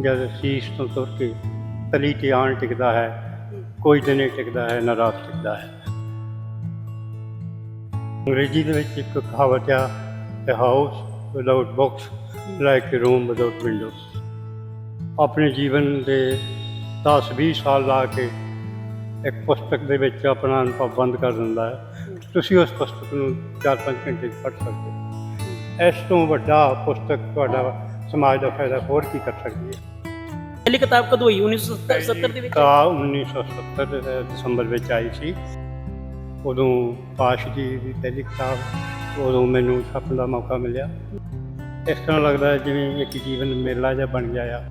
ਜਦ ਸੀਸ ਤੋਂ ਤੁਰ ਕੇ ਤਲੀ ਤੇ ਆਣ ਟਿਕਦਾ ਹੈ, ਕੋਈ ਦਿਨੇ ਟਿਕਦਾ ਹੈ, ਨਾ ਰਾਤ ਟਿਕਦਾ ਹੈ। ਅੰਗਰੇਜ਼ੀ ਦੇ ਵਿੱਚ ਇੱਕ ਕਹਾਵਤ ਆ a house without books like a room without windows. ਆਪਣੇ ਜੀਵਨ ਦੇ 10-20 ਸਾਲ ਲਾ ਕੇ ਇੱਕ ਪੁਸਤਕ ਦੇ ਵਿੱਚ ਆਪਣਾ ਅਨੁਭਵ ਬੰਦ ਕਰ ਦਿੰਦਾ ਹੈ। ਤੁਸੀਂ ਉਸ ਪੁਸਤਕ ਨੂੰ 4-5 ਘੰਟੇ 'ਚ ਪੜ੍ਹ ਸਕਦੇ ਹੋ। ਇਸ ਤੋਂ ਵੱਡਾ ਪੁਸਤਕ ਤੁਹਾਡਾ ਸਮਾਜ ਦਾ ਫਾਇਦਾ ਹੋਰ ਕੀ ਕਰ ਸਕਦੀ ਹੈ? ਪਹਿਲੀ ਕਿਤਾਬ ਕਦੋਂ ਹੋਈ 1970 ਦੇ ਵਿੱਚ? ਤਾਂ 1970 ਦੇ ਦਸੰਬਰ ਵਿੱਚ ਆਈ ਸੀ। ਉਦੋਂ ਪਾਸ਼ ਜੀ ਦੀ ਪਹਿਲੀ ਕਿਤਾਬ ਉਦੋਂ ਮੈਨੂੰ ਛਾਪਣ ਦਾ ਮੌਕਾ ਮਿਲਿਆ। ਇਸ ਤਰ੍ਹਾਂ ਲੱਗਦਾ ਜਿਵੇਂ ਇੱਕ ਜੀਵਨ ਮੇਲਾ ਜਿਹਾ ਬਣ ਗਿਆ ਆ।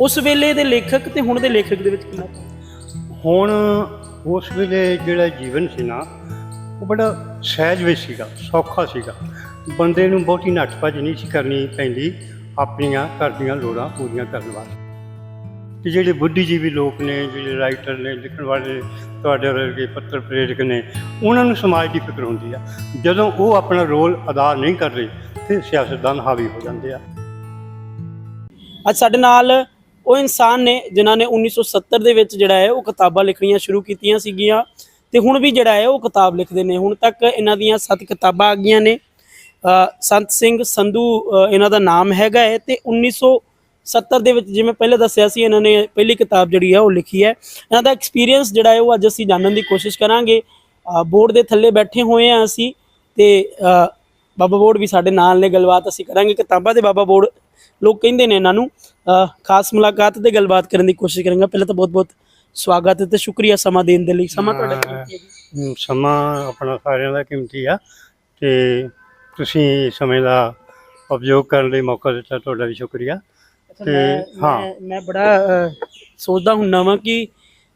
ਉਸ ਵੇਲੇ ਦੇ ਲੇਖਕ ਤੇ ਹੁਣ ਦੇ ਲੇਖਕ ਦੇ ਵਿੱਚ ਕਿੰਨਾ ਫ਼ਰਕ? ਹੁਣ ਉਸ ਵੇਲੇ ਜਿਹੜਾ ਜੀਵਨ ਸੀ ਨਾ ਉਹ ਬੜਾ ਸਹਿਜ ਵਿੱਚ ਸੀਗਾ ਸੌਖਾ ਸੀਗਾ। ਬੰਦੇ ਨੂੰ ਬਹੁਤੀ ਨੱਠ ਭੱਜ ਨਹੀਂ ਸੀ ਕਰਨੀ ਪੈਂਦੀ। ਆਪਣੀਆਂ ਘਰ ਦੀਆਂ ਲੋੜਾਂ ਪੂਰੀਆਂ ਕਰਨ ਵਾਸਤੇ। ਤੇ ਜਿਹੜੇ ਬੁੱਧੀਜੀਵੀ ਲੋਕ ਨੇ, ਜਿਹੜੇ ਰਾਈਟਰ ਨੇ, ਲਿਖਣ ਵਾਲੇ ਤੁਹਾਡੇ ਵਰਗੇ ਪੱਤਰ ਪ੍ਰੇਰਕ ਨੇ, ਉਹਨਾਂ ਨੂੰ ਸਮਾਜ ਦੀ ਫਿਕਰ ਹੁੰਦੀ ਆ। ਜਦੋਂ ਉਹ ਆਪਣਾ ਰੋਲ ਅਦਾ ਨਹੀਂ ਕਰ ਰਹੇ, ਫਿਰ ਸਿਆਸਤਦਾਨ ਹਾਵੀ ਹੋ ਜਾਂਦੇ ਆ। ਅੱਜ ਸਾਡੇ ਨਾਲ ਉਹ ਇਨਸਾਨ ਨੇ, ਜਿਨ੍ਹਾਂ ਨੇ 1970 ਦੇ ਵਿੱਚ ਜਿਹੜਾ ਹੈ, ਉਹ ਕਿਤਾਬਾਂ ਲਿਖਣੀਆਂ ਸ਼ੁਰੂ ਕੀਤੀਆਂ ਸੀਗੀਆਂ। ਤੇ ਹੁਣ ਵੀ ਜਿਹੜਾ ਹੈ, ਉਹ ਕਿਤਾਬ ਲਿਖਦੇ ਨੇ। ਹੁਣ ਤੱਕ ਇਹਨਾਂ ਦੀਆਂ 7 ਕਿਤਾਬਾਂ ਆ ਗਈਆਂ ਨੇ। ਸੰਤ ਸਿੰਘ ਸੰਧੂ ਇਹਨਾਂ ਦਾ ਨਾਮ ਹੈਗਾ ਹੈ ਤੇ 1970 ਦੇ ਵਿੱਚ ਜਿਵੇਂ ਪਹਿਲੇ ਦੱਸਿਆ ਸੀ, ਇਹਨਾਂ ਨੇ ਪਹਿਲੀ ਕਿਤਾਬ ਜਿਹੜੀ ਹੈ ਉਹ ਲਿਖੀ ਹੈ। ਇਹਨਾਂ ਦਾ ਐਕਸਪੀਰੀਅੰਸ ਜਿਹੜਾ ਹੈ ਉਹ ਅੱਜ ਅਸੀਂ ਜਾਣਨ ਦੀ ਕੋਸ਼ਿਸ਼ ਕਰਾਂਗੇ। ਬੋਰਡ ਦੇ ਥੱਲੇ ਬੈਠੇ ਹੋਏ ਆ ਅਸੀਂ ਤੇ ਬਾਬਾ ਬੋਰਡ ਵੀ ਸਾਡੇ ਨਾਲ ਨੇ, ਗੱਲਬਾਤ ਅਸੀਂ ਕਰਾਂਗੇ। ਕਿਤਾਬਾਂ ਦੇ ਬਾਬਾ ਬੋਰਡ ਲੋਕ ਕਹਿੰਦੇ ਨੇ ਇਹਨਾਂ ਨੂੰ। ਖਾਸ ਮੁਲਾਕਾਤ ਤੇ ਗੱਲਬਾਤ ਕਰਨ ਦੀ ਕੋਸ਼ਿਸ਼ ਕਰਾਂਗਾ। ਪਹਿਲਾਂ ਤਾਂ ਬਹੁਤ ਬਹੁਤ ਸਵਾਗਤ ਹੈ ਤੇ ਸ਼ੁਕਰੀਆ ਸਮਾਂ ਦੇਣ ਦੇ ਲਈ। ਸਮਾਂ ਤੁਹਾਡਾ ਕੀਮਤੀ ਹੈ ਜੀ। ਸਮਾਂ ਆਪਣਾ ਸਾਰਿਆਂ ਦਾ ਕੀਮਤੀ ਆ ਤੇ ਤੁਸੀਂ ਸਮੇਂ ਦਾ ਉਪਯੋਗ ਕਰਨ ਲਈ ਮੌਕਾ ਦਿੱਤਾ ਤੁਹਾਡਾ ਵੀ ਸ਼ੁਕਰੀਆ। ਤੇ ਮੈਂ- ਹਾਂ। ਮੈਂ- ਮੈਂ ਬੜਾ ਅ, ਸੋਚਦਾ ਹੁੰਨਾ ਵਾਂ ਕਿ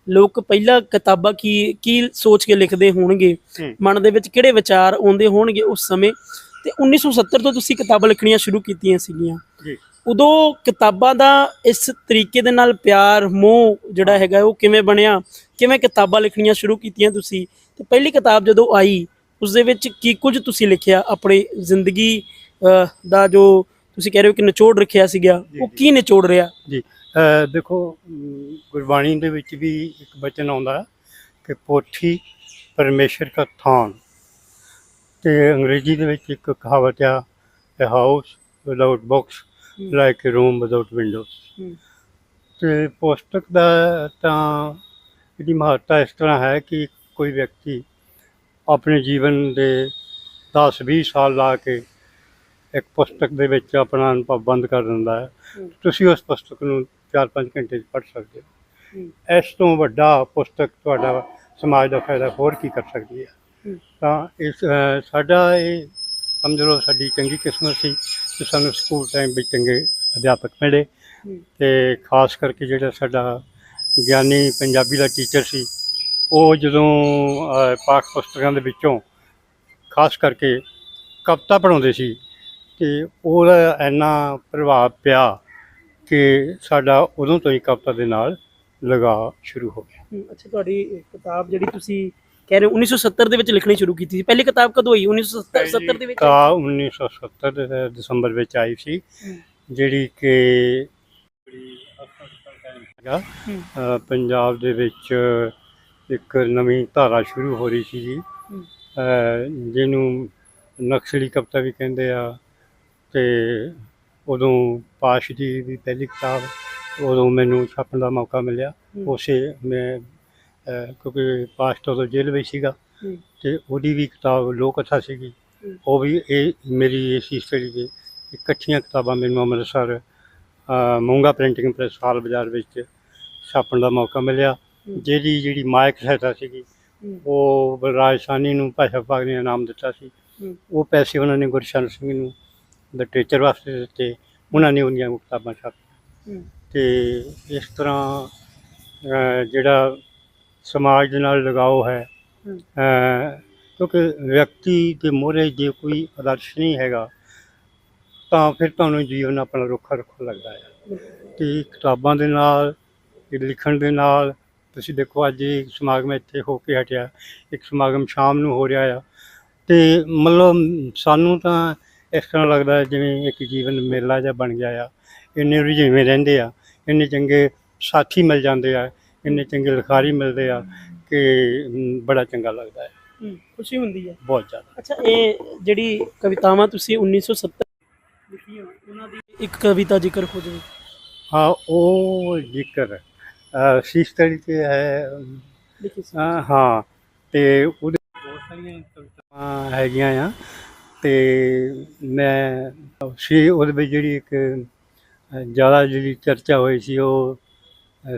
ਲੋਕ ਪਹਿਲਾਂ ਕਿਤਾਬਾਂ ਕੀ ਕੀ ਸੋਚ ਕੇ ਲਿਖਦੇ ਹੋਣਗੇ ਹੂੰ। ਮਨ ਦੇ ਵਿੱਚ ਕਿਹੜੇ ਵਿਚਾਰ ਆਉਂਦੇ ਹੋਣਗੇ ਉਸ ਸਮੇਂ। ਤੇ 1970 ਤੋਂ ਤੁਸੀਂ ਕਿਤਾਬਾਂ ਲਿਖਣੀਆਂ ਸ਼ੁਰੂ ਕੀਤੀਆਂ ਸੀਗੀਆਂ। ਜੀ। ਉਦੋਂ ਕਿਤਾਬਾਂ ਦਾ ਇਸ ਤਰੀਕੇ ਦੇ ਨਾਲ ਪਿਆਰ ਮੋਹ ਜਿਹੜਾ ਹੈਗਾ ਉਹ ਕਿਵੇਂ ਬਣਿਆ? ਕਿਵੇਂ ਕਿਤਾਬਾਂ ਲਿਖਣੀਆਂ ਸ਼ੁਰੂ ਕੀਤੀਆਂ ਤੁਸੀਂ? ਤੇ ਪਹਿਲੀ ਕਿਤਾਬ ਜਦੋਂ ਆਈ ਉਸ ਦੇ ਵਿੱਚ ਕੀ ਕੁਝ ਤੁਸੀਂ ਲਿਖਿਆ ਆਪਣੀ ਜ਼ਿੰਦਗੀ ਦਾ ਜੋ ਤੁਸੀਂ ਕਹਿ ਰਹੇ ਹੋ ਕਿ ਨਿਚੋੜ ਰੱਖਿਆ ਸੀਗਾ ਉਹ। ਕੀ ਨਿਚੋੜ ਰਿਹਾ ਜੀ ਦੇਖੋ ਗੁਰਬਾਣੀ ਦੇ ਵਿੱਚ ਵੀ ਇੱਕ ਬਚਨ ਆਉਂਦਾ ਕਿ ਪੋਥੀ ਪਰਮੇਸ਼ਰ ਦਾ ਥਾਨ ਤੇ ਅੰਗਰੇਜ਼ੀ ਦੇ ਵਿੱਚ ਇੱਕ ਕਹਾਵਤ ਆ a house without books like a room without windows। ਤੇ ਪੁਸਤਕ ਦਾ ਤਾਂ ਇਹਦੀ ਮਹੱਤਤਾ ਇਸ ਤਰ੍ਹਾਂ ਹੈ ਕਿ ਕੋਈ ਵਿਅਕਤੀ ਆਪਣੇ ਜੀਵਨ ਦੇ 10-20 ਸਾਲ ਲਾ ਕੇ ਇੱਕ ਪੁਸਤਕ ਦੇ ਵਿੱਚ ਆਪਣਾ ਅਨੁਭਵ ਬੰਦ ਕਰ ਦਿੰਦਾ ਹੈ। ਤੁਸੀਂ ਉਸ ਪੁਸਤਕ ਨੂੰ 4-5 ਘੰਟੇ 'ਚ ਪੜ੍ਹ ਸਕਦੇ ਹੋ। ਇਸ ਤੋਂ ਵੱਡਾ ਪੁਸਤਕ ਤੁਹਾਡਾ ਸਮਾਜ ਦਾ ਫਾਇਦਾ ਹੋਰ ਕੀ ਕਰ ਸਕਦੀ ਹੈ। ਤਾਂ ਇਸ ਸਾਡਾ ਇਹ ਸਮਝ ਲਓ ਸਾਡੀ ਚੰਗੀ ਕਿਸਮਤ ਸੀ ਕਿ ਸਾਨੂੰ ਸਕੂਲ ਟਾਈਮ ਵਿੱਚ ਚੰਗੇ ਅਧਿਆਪਕ ਮਿਲੇ। ਤੇ ਖਾਸ ਕਰਕੇ ਜਿਹੜਾ ਸਾਡਾ ਗਿਆਨੀ ਪੰਜਾਬੀ ਦਾ ਟੀਚਰ ਸੀ ਉਹ ਜਦੋਂ ਪਾਠ ਪੁਸਤਕਾਂ ਦੇ ਵਿੱਚੋਂ ਖਾਸ ਕਰਕੇ ਕਵਿਤਾ ਪੜ੍ਹਾਉਂਦੇ ਸੀ ਤੇ ਉਹਦਾ ਇੰਨਾ ਪ੍ਰਭਾਵ ਪਿਆ ਕਿ ਸਾਡਾ ਉਦੋਂ ਤੋਂ ਹੀ ਕਵਿਤਾ ਦੇ ਨਾਲ ਲਗਾਅ ਸ਼ੁਰੂ ਹੋ ਗਿਆ। ਅੱਛਾ ਤੁਹਾਡੀ ਕਿਤਾਬ ਜਿਹੜੀ ਤੁਸੀਂ ਕਹਿ ਰਹੇ ਹੋ 1970 ਦੇ ਵਿੱਚ ਲਿਖਣੀ ਸ਼ੁਰੂ ਕੀਤੀ ਸੀ। ਪਹਿਲੀ ਕਿਤਾਬ ਕਦੋਂ ਹੋਈ 1970 ਦੇ ਵਿੱਚ? ਤਾਂ 1970 ਦੇ ਦਸੰਬਰ ਵਿੱਚ ਆਈ ਸੀ। ਜਿਹੜੀ ਕਿ ਪੰਜਾਬ ਦੇ ਵਿੱਚ ਇੱਕ ਨਵੀਂ ਧਾਰਾ ਸ਼ੁਰੂ ਹੋ ਰਹੀ ਸੀ ਜੀ ਜਿਹਨੂੰ ਨਕਸਲੀ ਕਵਿਤਾ ਵੀ ਕਹਿੰਦੇ ਆ ਤੇ ਉਦੋਂ ਪਾਸ਼ ਜੀ ਦੀ ਪਹਿਲੀ ਕਿਤਾਬ ਉਦੋਂ ਮੈਨੂੰ ਛਾਪਣ ਦਾ ਮੌਕਾ ਮਿਲਿਆ। ਉਸੇ ਮੈਂ ਕਿਉਂਕਿ ਪਾਸ਼ ਤੋਂ ਜੇਲ੍ਹ ਵਿੱਚ ਸੀਗਾ। ਤੇ ਉਹਦੀ ਵੀ ਕਿਤਾਬ ਲੋਕ ਕਥਾ ਸੀਗੀ। ਉਹ ਵੀ ਇਹ ਮੇਰੀ ਇਸ ਸਟੱਡੀ ਦੇ ਇਕੱਠੀਆਂ ਕਿਤਾਬਾਂ ਮੈਨੂੰ ਅੰਮ੍ਰਿਤਸਰ ਮੂੰਗਾ ਪ੍ਰਿੰਟਿੰਗ ਪ੍ਰੈਸ ਹਾਲ ਬਾਜ਼ਾਰ ਵਿੱਚ ਛਾਪਣ ਦਾ ਮੌਕਾ ਮਿਲਿਆ। ਜਿਹਦੀ ਜਿਹੜੀ ਮਾਇਕ ਸਹਾਇਤਾ ਸੀਗੀ। ਉਹ ਬਲਰਾਜ ਸਾਨੀ ਨੂੰ ਭਾਸ਼ਾ ਵਿਭਾਗ ਨੇ ਇਨਾਮ ਦਿੱਤਾ ਸੀ। ਉਹ ਪੈਸੇ ਉਹਨਾਂ ਨੇ ਗੁਰਸ਼ਨ ਸਿੰਘ ਨੂੰ ਲਿਟਰੇਚਰ ਵਾਸਤੇ ਦਿੱਤੇ। ਉਹਨਾਂ ਨੇ ਉਹਦੀਆਂ ਕਿਤਾਬਾਂ ਛਾਪੀਆਂ। ਤੇ ਇਸ ਤਰ੍ਹਾਂ ਜਿਹੜਾ ਸਮਾਜ ਦੇ ਨਾਲ ਲਗਾਓ ਹੈ ਕਿਉਂਕਿ ਵਿਅਕਤੀ ਦੇ ਮੋਹਰੇ ਜੇ ਕੋਈ ਆਦਰਸ਼ ਨਹੀਂ ਹੈਗਾ ਤਾਂ ਫਿਰ ਤੁਹਾਨੂੰ ਜੀਵਨ ਆਪਣਾ ਰੁੱਖਾ ਰੁੱਖਾ ਲੱਗਦਾ ਹੈ। ਤੇ ਕਿਤਾਬਾਂ ਦੇ ਨਾਲ ਲਿਖਣ ਦੇ ਨਾਲ ਤੁਸੀਂ ਦੇਖੋ ਅੱਜ ਇਹ ਸਮਾਗਮ ਇੱਥੇ ਹੋ ਕੇ ਹਟਿਆ ਇੱਕ ਸਮਾਗਮ ਸ਼ਾਮ ਨੂੰ ਹੋ ਰਿਹਾ ਆ। ਤੇ ਮਤਲਬ ਸਾਨੂੰ ਤਾਂ ਇਸ ਤਰ੍ਹਾਂ ਲੱਗਦਾ ਹੈ ਜਿਵੇਂ ਇੱਕ ਜੀਵਨ ਮੇਲਾ ਜਿਹਾ ਬਣ ਗਿਆ ਆ। ਇੰਨੇ ਰੁਝੇਵੇਂ ਰਹਿੰਦੇ ਆ ਇੰਨੇ ਚੰਗੇ ਸਾਥੀ ਮਿਲ ਜਾਂਦੇ ਆ ਇੰਨੇ ਚੰਗੇ ਲਿਖਾਰੀ ਮਿਲਦੇ ਆ ਕਿ ਬੜਾ ਚੰਗਾ ਲੱਗਦਾ ਹੈ। ਹੂੰ, ਖੁਸ਼ੀ ਹੁੰਦੀ ਹੈ। ਬਹੁਤ ਜ਼ਿਆਦਾ। ਅੱਛਾ ਇਹ ਜਿਹੜੀ ਕਵਿਤਾਵਾਂ ਤੁਸੀਂ 1970 ਲਿਖੀਆਂ ਉਹਨਾਂ ਦੀ ਇੱਕ ਕਵਿਤਾ ਜ਼ਿਕਰ ਹੋ ਜਾਵੇ। ਹਾਂ ਉਹ ਜ਼ਿਕਰ ਅ, ਸ਼ੀਸ਼ ਤਲੀ ਤੇ ਹੈ ਹਾਂ ਤੇ ਉਹਦੇ ਬਹੁਤ ਸਾਰੀਆਂ ਕਵਿਤਾਵਾਂ ਹੈਗੀਆਂ ਆ ਤੇ ਮੈਂ ਸੀ ਉਹਦੇ ਵਿੱਚ ਜਿਹੜੀ ਇੱਕ ਜ਼ਿਆਦਾ ਜਿਹੜੀ ਚਰਚਾ ਹੋਈ ਸੀ ਉਹ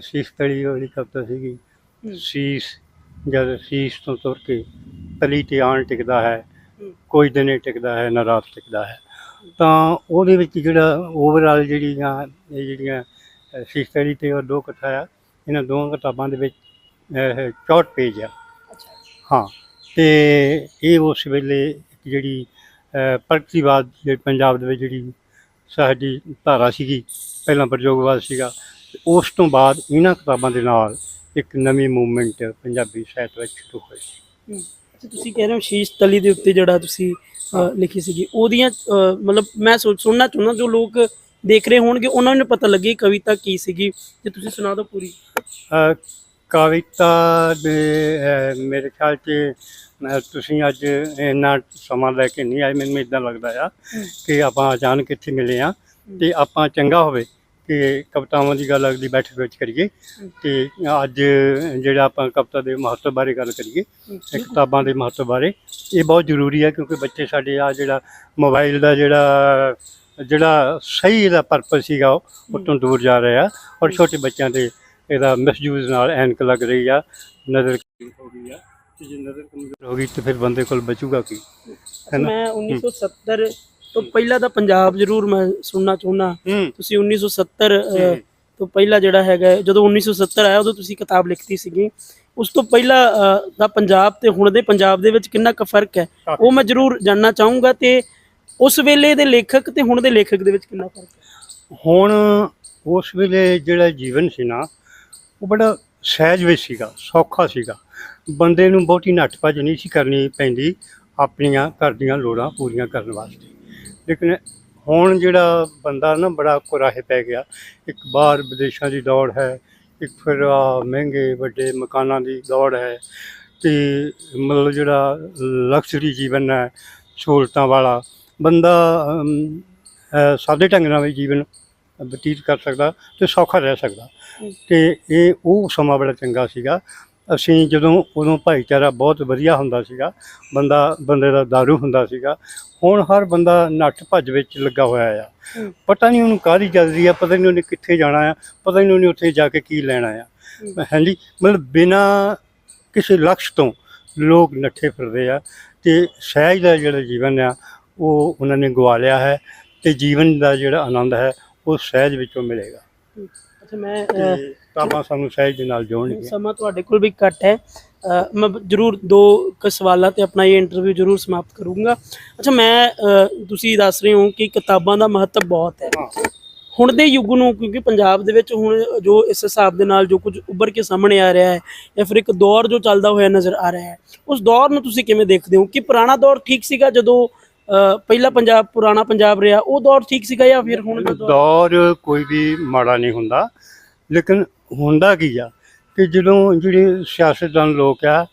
ਸ਼ੀਸ਼ ਤਲੀ ਵਾਲੀ ਕਵਿਤਾ ਸੀਗੀ। ਸ਼ੀਸ਼ ਜਦ ਸ਼ੀਸ਼ ਤੋਂ ਤੁਰ ਕੇ ਤਲੀ ਤੇ ਆਣ ਟਿਕਦਾ ਹੈ। ਕੋਈ ਦਿਨ ਟਿਕਦਾ ਹੈ ਨਾ ਰਾਤ ਟਿਕਦਾ ਹੈ ਤਾਂ ਉਹਦੇ ਵਿੱਚ ਜਿਹੜਾ ਓਵਰਆਲ ਜਿਹੜੀਆਂ ਇਹ ਜਿਹੜੀਆਂ ਸ਼ੀਸ਼ ਤੇ ਉਹ ਦੋ ਕਥਾ ਆ ਇਹਨਾਂ ਦੋਵਾਂ ਕਿਤਾਬਾਂ ਦੇ ਵਿੱਚ 64 ਪੇਜ ਆ। ਹਾਂ ਤੇ ਇਹ ਉਸ ਵੇਲੇ ਇੱਕ ਜਿਹੜੀ ਪ੍ਰਗਤੀਵਾਦ ਜਿਹੜੀ ਪੰਜਾਬ ਦੇ ਵਿੱਚ ਜਿਹੜੀ ਸਾਡੀ ਧਾਰਾ ਸੀਗੀ ਪਹਿਲਾਂ ਪ੍ਰਯੋਗਵਾਦ ਸੀਗਾ ਉਸ ਤੋਂ ਬਾਅਦ ਇਹਨਾਂ ਕਿਤਾਬਾਂ ਦੇ ਨਾਲ ਇੱਕ ਨਵੀਂ ਮੂਵਮੈਂਟ ਪੰਜਾਬੀ ਸਾਹਿਤ ਵਿੱਚ ਸ਼ੁਰੂ ਹੋਈ। ਅੱਛਾ ਤੁਸੀਂ ਕਹਿ ਰਹੇ ਹੋ ਸ਼ੀਸ਼ ਤਲੀ ਦੇ ਉੱਤੇ ਜਿਹੜਾ ਤੁਸੀਂ ਲਿਖੀ ਸੀਗੀ ਉਹਦੀਆਂ ਮਤਲਬ ਮੈਂ ਸੁਣਨਾ ਚਾਹੁੰਦਾ ਜੋ ਲੋਕ ਦੇਖ ਰਹੇ ਹੋਣਗੇ। ਉਹਨਾਂ ਨੂੰ ਪਤਾ ਲੱਗੇ ਕਵਿਤਾ ਕੀ ਸੀਗੀ। ਤੇ ਤੁਸੀਂ ਸੁਣਾ ਦਿਓ ਪੂਰੀ। ਕਵਿਤਾ ਦੇ ਮੇਰੇ ਖਿਆਲ 'ਚ ਤੁਸੀਂ ਅੱਜ ਇੰਨਾ ਸਮਾਂ ਲੈ ਕੇ ਨਹੀਂ ਆਏ। ਮੈਨੂੰ ਇਦਾਂ ਲੱਗਦਾ ਆ। ਕਿ ਆਪਾਂ ਅਚਾਨਕ ਇੱਥੇ ਮਿਲੇ ਆ ਤੇ ਆਪਾਂ ਚੰਗਾ ਹੋਵੇ ਕਿ ਕਵਿਤਾਵਾਂ ਦੀ ਗੱਲ ਅਗਲੀ ਬੈਠਕ ਵਿੱਚ ਕਰੀਏ। ਤੇ ਅੱਜ ਜਿਹੜਾ ਆਪਾਂ ਕਵਿਤਾ ਦੇ ਮਹੱਤਵ ਬਾਰੇ ਗੱਲ ਕਰੀਏ ਇਹ ਕਿਤਾਬਾਂ ਦੇ ਮਹੱਤਵ ਬਾਰੇ ਇਹ ਬਹੁਤ ਜ਼ਰੂਰੀ ਹੈ ਕਿਉਂਕਿ ਬੱਚੇ ਸਾਡੇ ਆ ਜਿਹੜਾ ਮੋਬਾਈਲ ਦਾ ਜਿਹੜਾ ਜਿਹੜਾ ਸਹੀ ਇਹਦਾ ਪਰਪਸ ਸੀਗਾ ਉਹ ਤੋਂ ਦੂਰ ਜਾ ਰਹੇ ਔਰ ਛੋਟੇ ਬੱਚਿਆਂ ਦੇ ਇਹਦਾ ਮਿਸਯੂਜ਼ ਨਾਲ ਐਨਕ ਲੱਗ ਰਹੀ ਆ ਨਜ਼ਰ ਹੋ ਗਈ ਆ ਤੇ ਜੇ ਨਜ਼ਰ ਕਮਜ਼ੋਰ ਹੋ ਗਈ ਤੇ ਫਿਰ ਬੰਦੇ ਕੋਲ ਬਚੂਗਾ ਕੀ? ਮੈਂ 1970 ਤੋਂ ਪਹਿਲਾਂ ਦਾ ਪੰਜਾਬ ਜ਼ਰੂਰ ਮੈਂ ਸੁਣਨਾ ਚਾਹੁੰਦਾ। ਤੁਸੀਂ 1970 ਅ, ਹੂੰ। ਤੋਂ ਪਹਿਲਾਂ ਜਿਹੜਾ ਹੈਗਾ ਜਦੋਂ 1970 ਆਇਆ ਉਦੋਂ ਤੁਸੀਂ ਕਿਤਾਬ ਲਿਖਤੀ ਸੀਗੀ। ਉਸ ਤੋਂ ਪਹਿਲਾਂ ਦਾ ਪੰਜਾਬ ਤੇ ਹੁਣ ਦੇ ਪੰਜਾਬ ਦੇ ਵਿੱਚ ਕਿੰਨਾ ਕੁ ਫ਼ਰਕ ਹੈ ਉਹ ਮੈਂ ਜ਼ਰੂਰ ਜਾਨਣਾ ਚਾਹੂੰਗਾ ਤੇ ਉਸ ਵੇਲੇ ਦੇ ਲੇਖਕ ਤੇ ਹੁਣ ਦੇ ਲੇਖਕ ਦੇ ਵਿੱਚ ਕਿੰਨਾ ਫ਼ਰਕ ਹੈ? ਹੁਣ ਉਸ ਵੇਲੇ ਜਿਹੜਾ ਜੀਵਨ ਸੀ ਨਾ, ਉਹ ਬੜਾ ਸਹਿਜ ਵਿੱਚ ਸੀਗਾ, ਸੌਖਾ ਸੀਗਾ। ਬੰਦੇ ਨੂੰ ਬਹੁਤੀ ਨੱਠ ਭੱਜ ਨਹੀਂ ਸੀ ਕਰਨੀ ਪੈਂਦੀ ਆਪਣੀਆਂ ਘਰ ਦੀਆਂ ਲੋੜਾਂ ਪੂਰੀਆਂ ਕਰਨ ਵਾਸਤੇ। ਲੇਕਿਨ ਹੁਣ ਜਿਹੜਾ ਬੰਦਾ ਨਾ ਬੜਾ ਕੁਰਾਹੇ ਪੈ ਗਿਆ। ਇੱਕ ਬਾਹਰ ਵਿਦੇਸ਼ਾਂ ਦੀ ਦੌੜ ਹੈ, ਇੱਕ ਫਿਰ ਆਹ ਮਹਿੰਗੇ ਵੱਡੇ ਮਕਾਨਾਂ ਦੀ ਦੌੜ ਹੈ ਤੇ ਮਤਲਬ ਜਿਹੜਾ ਲਗਜ਼ਰੀ ਜੀਵਨ ਹੈ, ਸਹੂਲਤਾਂ ਵਾਲਾ ਬੰਦਾ ਸਾਦੇ ਢੰਗ ਨਾਲ ਵੀ ਜੀਵਨ ਬਤੀਤ ਕਰ ਸਕਦਾ ਤੇ ਸੌਖਾ ਰਹਿ ਸਕਦਾ। ਤੇ ਇਹ ਉਹ ਸਮਾਂ ਬੜਾ ਚੰਗਾ ਸੀਗਾ ਅਸੀਂ ਜਦੋਂ ਉਦੋਂ ਭਾਈਚਾਰਾ ਬਹੁਤ ਵਧੀਆ ਹੁੰਦਾ ਸੀਗਾ ਬੰਦਾ ਬੰਦੇ ਦਾ ਦਾਰੂ ਹੁੰਦਾ ਸੀਗਾ ਹੁਣ ਹਰ ਬੰਦਾ ਨੱਠ ਭੱਜ ਵਿੱਚ ਲੱਗਾ ਹੋਇਆ ਆ। ਪਤਾ ਨਹੀਂ ਉਹਨੂੰ ਕਾਹਦੀ ਜਲਦੀ ਆ ਪਤਾ ਨਹੀਂ ਉਹਨੇ ਕਿੱਥੇ ਜਾਣਾ ਆ ਪਤਾ ਨਹੀਂ ਉਹਨੇ ਉੱਥੇ ਜਾ ਕੇ ਕੀ ਲੈਣਾ ਆ। ਹਾਂਜੀ ਮਤਲਬ ਬਿਨਾ ਕਿਸੇ ਲਕਸ਼ ਤੋਂ ਲੋਕ ਨੱਠੇ ਫਿਰਦੇ ਆ ਤੇ ਸਹਿਜ ਦਾ ਜਿਹੜਾ ਜੀਵਨ ਆ ਉਹ ਉਹਨਾਂ ਨੇ ਗਵਾ ਲਿਆ ਹੈ ਤੇ ਜੀਵਨ ਦਾ ਜਿਹੜਾ ਆਨੰਦ ਹੈ ਉਹ ਸਹਿਜ ਵਿੱਚੋਂ ਮਿਲੇਗਾ। ਅੱਛਾ ਮੈਂ ਕਿਤਾਬਾਂ ਸਾਨੂੰ ਸਹਿਜ ਦੇ ਨਾਲ ਜੋੜਨਗੀਆਂ ਸਮਾਂ ਤੁਹਾਡੇ ਕੋਲ ਵੀ ਘੱਟ ਹੈ। ਮੈਂ ਜ਼ਰੂਰ ਦੋ ਕੁ ਸਵਾਲਾਂ ਤੇ ਆਪਣਾ ਇਹ ਇੰਟਰਵਿਊ ਜ਼ਰੂਰ ਸਮਾਪਤ ਕਰੂੰਗਾ। ਅੱਛਾ ਮੈਂ ਤੁਸੀਂ ਦੱਸ ਰਹੇ ਹੋ ਕਿ ਕਿਤਾਬਾਂ ਦਾ ਮਹੱਤਵ ਬਹੁਤ ਹੈ। ਹੁਣ ਦੇ ਯੁੱਗ ਨੂੰ ਕਿਉਂਕਿ ਪੰਜਾਬ ਦੇ ਵਿੱਚ ਹੁਣ ਜੋ ਇਸ ਹਿਸਾਬ ਦੇ ਨਾਲ ਜੋ ਕੁਝ ਉੱਭਰ ਕੇ ਸਾਹਮਣੇ ਆ ਰਿਹਾ ਹੈ ਜਾਂ ਫਿਰ ਇੱਕ ਦੌਰ ਜੋ ਚੱਲਦਾ ਹੋਇਆ ਨਜ਼ਰ ਆ ਰਿਹਾ ਹੈ ਉਸ ਦੌਰ ਨੂੰ ਤੁਸੀਂ ਕਿਵੇਂ ਦੇਖਦੇ ਹੋ? ਕਿ ਪੁਰਾਣਾ ਦੌਰ ਠੀਕ ਸੀਗਾ ਜਦੋਂ ਪਹਿਲਾ ਪੰਜਾਬ, ਪੁਰਾਣਾ ਪੰਜਾਬ ਰਿਹਾ, ਉਹ ਦੌਰ ਠੀਕ ਸੀਗਾ ਜਾਂ ਫਿਰ ਹੁਣ ਦਾ ਦੌਰ? ਦੌਰ ਕੋਈ ਵੀ ਮਾੜਾ ਨਹੀਂ ਹੁੰਦਾ। ਲੇਕਿਨ ਹੁੰਦਾ ਕੀ ਆ ਕਿ ਜਦੋਂ ਜਿਹੜੇ ਸਿਆਸਤਦਾਨ ਲੋਕ ਆ,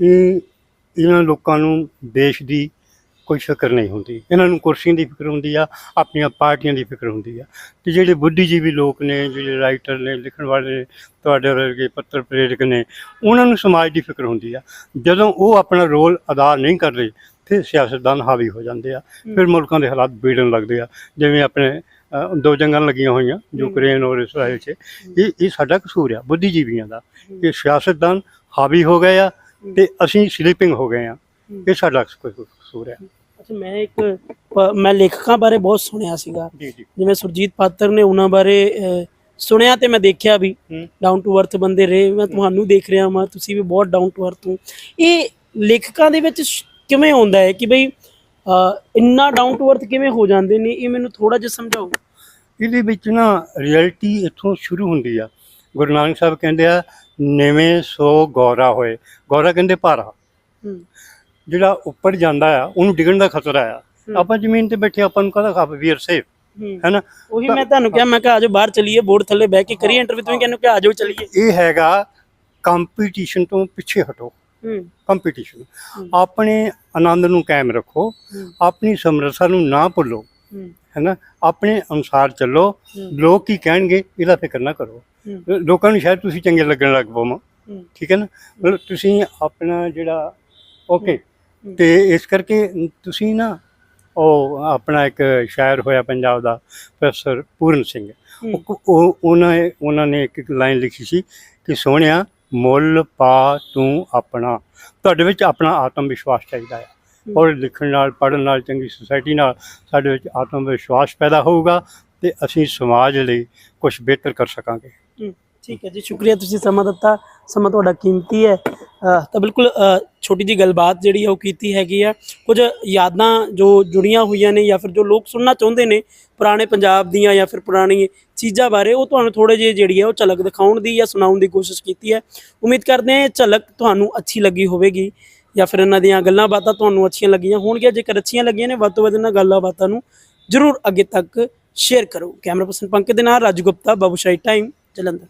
ਇਹ ਇਹਨਾਂ ਲੋਕਾਂ ਨੂੰ ਦੇਸ਼ ਦੀ ਕੋਈ ਫਿਕਰ ਨਹੀਂ ਹੁੰਦੀ। ਇਹਨਾਂ ਨੂੰ ਕੁਰਸੀਆਂ ਦੀ ਫਿਕਰ ਹੁੰਦੀ ਆ, ਆਪਣੀਆਂ ਪਾਰਟੀਆਂ ਦੀ ਫਿਕਰ ਹੁੰਦੀ ਆ। ਤੇ ਜਿਹੜੇ ਬੁੱਧੀਜੀਵੀ ਲੋਕ ਨੇ, ਜਿਹੜੇ ਰਾਈਟਰ ਨੇ, ਲਿਖਣ ਵਾਲੇ ਨੇ ਤੁਹਾਡੇ ਵਰਗੇ ਪੱਤਰ ਪ੍ਰੇਰਕ ਨੇ, ਉਹਨਾਂ ਨੂੰ ਸਮਾਜ ਦੀ ਫਿਕਰ ਹੁੰਦੀ ਆ। ਜਦੋਂ ਉਹ ਆਪਣਾ ਰੋਲ ਅਦਾ ਨਹੀਂ ਕਰਦੇ ਫਿਰ ਸਿਆਸਤਦਾਨ ਹਾਵੀ ਹੋ ਜਾਂਦੇ ਆ। ਫਿਰ ਮੁਲਕਾਂ ਦੇ ਹਾਲਾਤ ਵਿਗੜਨ ਲੱਗਦੇ ਆ। ਜਿਵੇਂ ਆਪਣੇ ਅ, ਦੋ ਜੰਗਾਂ ਲੱਗੀਆਂ ਹੋਈਆਂ ਯੂਕਰੇਨ ਔਰ ਇਸਰਾਇਲ 'ਚ। ਇਹ ਇਹ ਸਾਡਾ ਕਸੂਰ ਆ ਬੁੱਧੀਜੀਵੀਆਂ ਦਾ। ਇਹ ਸਿਆਸਤਦਾਨ ਹਾਵੀ ਹੋ ਗਏ ਆ ਤੇ ਅਸੀਂ ਸਲੀਪਿੰਗ ਹੋ ਗਏ ਆ। ਇਹ ਸਾਡਾ ਕਸੂਰ ਹੈ ਅੱਛਾ ਮੈਂ ਇੱਕ ਪ- ਮੈਂ ਲੇਖਕਾਂ ਬਾਰੇ ਬਹੁਤ ਸੁਣਿਆ ਸੀਗਾ। ਜੀ ਜੀ। ਜਿਵੇਂ ਸੁਰਜੀਤ ਪਾਤਰ ਨੇ ਉਹਨਾਂ ਬਾਰੇ ਅਹ, ਸੁਣਿਆ ਤੇ ਮੈਂ ਦੇਖਿਆ ਵੀ ਹੂੰ। ਡਾਊਨ ਟੂ ਅਰਥ ਬੰਦੇ ਰਹੇ। ਮੈਂ ਤੁਹਾਨੂੰ ਦੇਖ ਰਿਹਾ ਹਾਂ ਤੁਸੀਂ ਵੀ ਬਹੁਤ ਡਾਊਨ ਟੂ ਅਰਥ ਹੋ। ਇਹ ਲੇਖਕਾਂ ਦੇ ਵਿੱਚ ਸ਼- ਕਿਵੇਂ ਹੁੰਦਾ ਹੈ ਕਿ ਬਈ ਇੰਨਾ ਡਾਊਨ ਟੂ ਅਰਥ ਕਿਵੇਂ ਹੋ ਜਾਂਦੇ ਨੇ ਇਹ ਮੈਨੂੰ ਥੋੜਾ ਜਿਹਾ ਸਮਝਾਓ। ਇਹਦੇ ਵਿੱਚ ਨਾ ਰਿਐਲਿਟੀ ਇੱਥੋਂ ਸ਼ੁਰੂ ਹੁੰਦੀ ਆ। ਗੁਰੂ ਨਾਨਕ ਸਾਹਿਬ ਕਹਿੰਦੇ ਆ ਨਿਵੇਂ ਸੋ ਗੌਰਾ ਹੋਏ। ਗੌਰਾ ਕਹਿੰਦੇ ਭਾਰਾ। ਜਿਹੜਾ ਉੱਪਰ ਜਾਂਦਾ ਆ ਉਹਨੂੰ ਡਿੱਗਣ ਦਾ ਖਤਰਾ ਆ। ਆਪਾਂ ਜ਼ਮੀਨ ਤੇ ਬੈਠੇ ਆਪਾਂ ਨੂੰ ਕਹਦਾ ਖਾ ਵੀ ਆਰ ਸੇਫ। ਹੈਨਾ ਉਹੀ ਮੈਂ ਤੁਹਾਨੂੰ ਕਿਹਾ ਮੈਂ ਕਿਹਾ ਆਜੋ ਬਾਹਰ ਚਲੀਏ ਬੋਰਡ ਥੱਲੇ ਬਹਿ ਕੇ ਕਰੀਏ ਇੰਟਰਵਿਊ ਤੁਸੀਂ ਕਹਿੰਦੇ ਕਿ ਆਜੋ ਚਲੀਏ। ਇਹ ਹੈਗਾ ਕੰਪੀਟੀਸ਼ਨ ਤੋਂ ਪਿੱਛੇ ਹਟੋ। ਕੰਪੀਟੀਸ਼ਨ ਆਪਣੇ ਆਨੰਦ ਨੂੰ ਕਾਇਮ ਰੱਖੋ। ਆਪਣੀ ਸਮਰੱਥਾ ਨੂੰ ਨਾ ਭੁੱਲੋ। ਹੂੰ। ਹੈਨਾ? ਆਪਣੇ ਅਨੁਸਾਰ ਚੱਲੋ। ਲੋਕ ਕੀ ਕਹਿਣਗੇ ਇਹਦਾ ਫਿਕਰ ਨਾ ਕਰੋ। ਲੋਕਾਂ ਨੂੰ ਸ਼ਾਇਦ ਤੁਸੀਂ ਚੰਗੇ ਲੱਗਣ ਲੱਗ ਪਵੋ। ਠੀਕ ਹੈ ਨਾ? ਮਤਲਬ ਤੁਸੀਂ ਆਪਣਾ ਜਿਹੜਾ ਓਕੇ। ਤੇ ਇਸ ਕਰਕੇ ਤੁਸੀਂ ਨਾ ਉਹ ਆਪਣਾ ਇੱਕ ਸ਼ਾਇਰ ਹੋਇਆ ਪੰਜਾਬ ਦਾ ਪ੍ਰੋਫੈਸਰ ਪੂਰਨ ਸਿੰਘ। ਉਹ ਉਹ- ਉਹਨਾਂ ਨੇ ਉਹਨਾਂ ਨੇ ਇੱਕ ਇੱਕ ਲਾਈਨ ਲਿਖੀ ਸੀ ਕਿ ਸੋਹਣਿਆ ਮੁੱਲ ਪਾ ਤੂੰ ਆਪਣਾ। ਤੁਹਾਡੇ ਵਿੱਚ ਆਪਣਾ ਆਤਮ ਵਿਸ਼ਵਾਸ ਚਾਹੀਦਾ ਹੈ। ਔਰ ਲਿਖਣ ਨਾਲ ਪੜ੍ਹਨ ਨਾਲ ਚੰਗੀ ਸੁਸਾਇਟੀ ਨਾਲ ਸਾਡੇ ਵਿੱਚ ਆਤਮ ਵਿਸ਼ਵਾਸ ਪੈਦਾ ਹੋਊਗਾ ਤੇ ਅਸੀਂ ਸਮਾਜ ਲਈ ਕੁਝ ਬਿਹਤਰ ਕਰ ਸਕਾਂਗੇ। ਠੀਕ ਹੈ ਜੀ, ਸ਼ੁਕਰੀਆ ਤੁਸੀਂ ਸਮਾਂ ਦਿੱਤਾ, ਸਮਾਂ ਤੁਹਾਡਾ ਕੀਮਤੀ ਹੈ। ਤਾਂ ਬਿਲਕੁਲ ਛੋਟੀ ਜੀ ਗੱਲਬਾਤ ਜਿਹੜੀ ਆ ਉਹ ਕੀਤੀ ਹੈਗੀ ਆ। ਕੁਝ ਯਾਦਾਂ ਜੋ ਜੁੜੀਆਂ ਹੋਈਆਂ ਨੇ ਜਾਂ ਫਿਰ ਜੋ ਲੋਕ ਸੁਣਨਾ ਚਾਹੁੰਦੇ ਨੇ ਪੁਰਾਣੇ ਪੰਜਾਬ ਦੀਆਂ ਜਾਂ ਫਿਰ ਪੁਰਾਣੀ ਚੀਜ਼ਾਂ ਬਾਰੇ, ਉਹ ਤੁਹਾਨੂੰ ਥੋੜੇ ਜਿਹੇ ਜਿਹੜੀ ਹੈ ਉਹ ਝਲਕ ਦਿਖਾਉਣ ਦੀ ਜਾਂ ਸੁਣਾਉਣ ਦੀ ਕੋਸ਼ਿਸ਼ ਕੀਤੀ ਹੈ। ਉਮੀਦ ਕਰਦੇ ਹਾਂ ਇਹ ਝਲਕ ਤੁਹਾਨੂੰ ਅੱਛੀ ਲੱਗੀ ਹੋਵੇਗੀ ਜਾਂ ਫਿਰ ਇਹਨਾਂ ਦੀਆਂ ਗੱਲਾਂ ਬਾਤਾਂ ਤੁਹਾਨੂੰ ਅੱਛੀਆਂ ਲੱਗੀਆਂ ਹੋਣਗੀਆਂ। ਜੇਕਰ ਅੱਛੀਆਂ ਲੱਗੀਆਂ ਨੇ, ਵੱਧ ਤੋਂ ਵੱਧ ਇਹਨਾਂ ਗੱਲਾਂ ਬਾਤਾਂ ਨੂੰ ਜਰੂਰ ਅੱਗੇ ਤੱਕ ਸ਼ੇਅਰ ਕਰੋ। ਕੈਮਰਾ ਪਰਸਨ ਪੰਕਜ ਦੇ ਨਾਲ, ਰਾਜੂ ਗੁਪਤਾ ਬਾਬੂਸ਼ਾਹੀ ਟਾਈਮ ਜਲੰਧਰ।